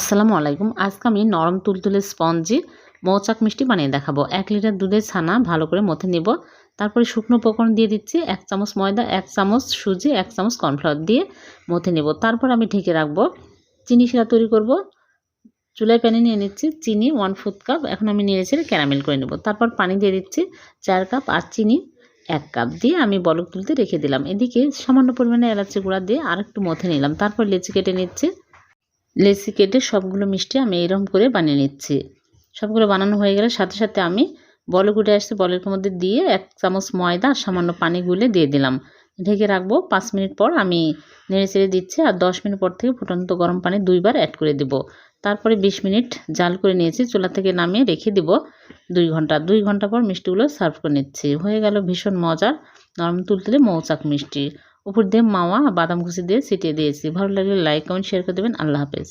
আসসালামু আলাইকুম। আজকে আমি নরম তুলতুলে স্পঞ্জি, মৌচাক মিষ্টি বানিয়ে দেখাবো। এক লিটার দুধের ছানা ভালো করে মথে নেব। তারপরে শুকনো উপকরণ দিয়ে দিচ্ছি এক চামচ ময়দা, এক চামচ সুজি, এক চামচ কর্নফ্লাওয়ার দিয়ে মথে নেব। তারপর আমি ঢেকে রাখব চিনি শিরা তৈরি করব। চুলায় প্যানে নিয়ে নিচ্ছি চিনি, ওয়ান ফোর্থ কাপ। এখন আমি নিয়ে ছেড়ে ক্যারামেল করে নেব। তারপর পানি দিয়ে দিচ্ছি চার কাপ আর চিনি, এক কাপ দিয়ে আমি বলক তুলতে রেখে দিলাম। এদিকে সামান্য পরিমাণে এলাচি গুঁড়া দিয়ে আর একটু মথে নিলাম। তারপর লেচি কেটে নিচ্ছি। লেচি কেটে সবগুলো মিষ্টি আমি এরকম করে বানিয়ে নিচ্ছি। সবগুলো বানানো হয়ে গেলে সাথে সাথে আমি বলে গুটে আসছে বলের মধ্যে দিয়ে এক চামচ ময়দা আর সামান্য পানি গুলে দিয়ে দিলাম। ঢেকে রাখব পাঁচ মিনিট পর আমি নেড়ে চেড়ে দিচ্ছি আর দশ মিনিট পর থেকে ফুটন্ত গরম পানি দুইবার অ্যাড করে দিব। তারপরে বিশ মিনিট জাল করে নিয়েছি, চুলা থেকে নামিয়ে রেখে দিব দুই ঘণ্টা। দুই ঘণ্টা পর মিষ্টিগুলো সার্ভ করে নিচ্ছি। হয়ে গেল ভীষণ মজার নরম তুলতুলে মৌচাক মিষ্টি। উপর দিয়ে মাওয়া বাদাম কুচি দিয়ে ছিটিয়ে দিয়েছি। ভালো লাগলে লাইক কমেন্ট শেয়ার করে দেবেন। আল্লাহ হাফেজ।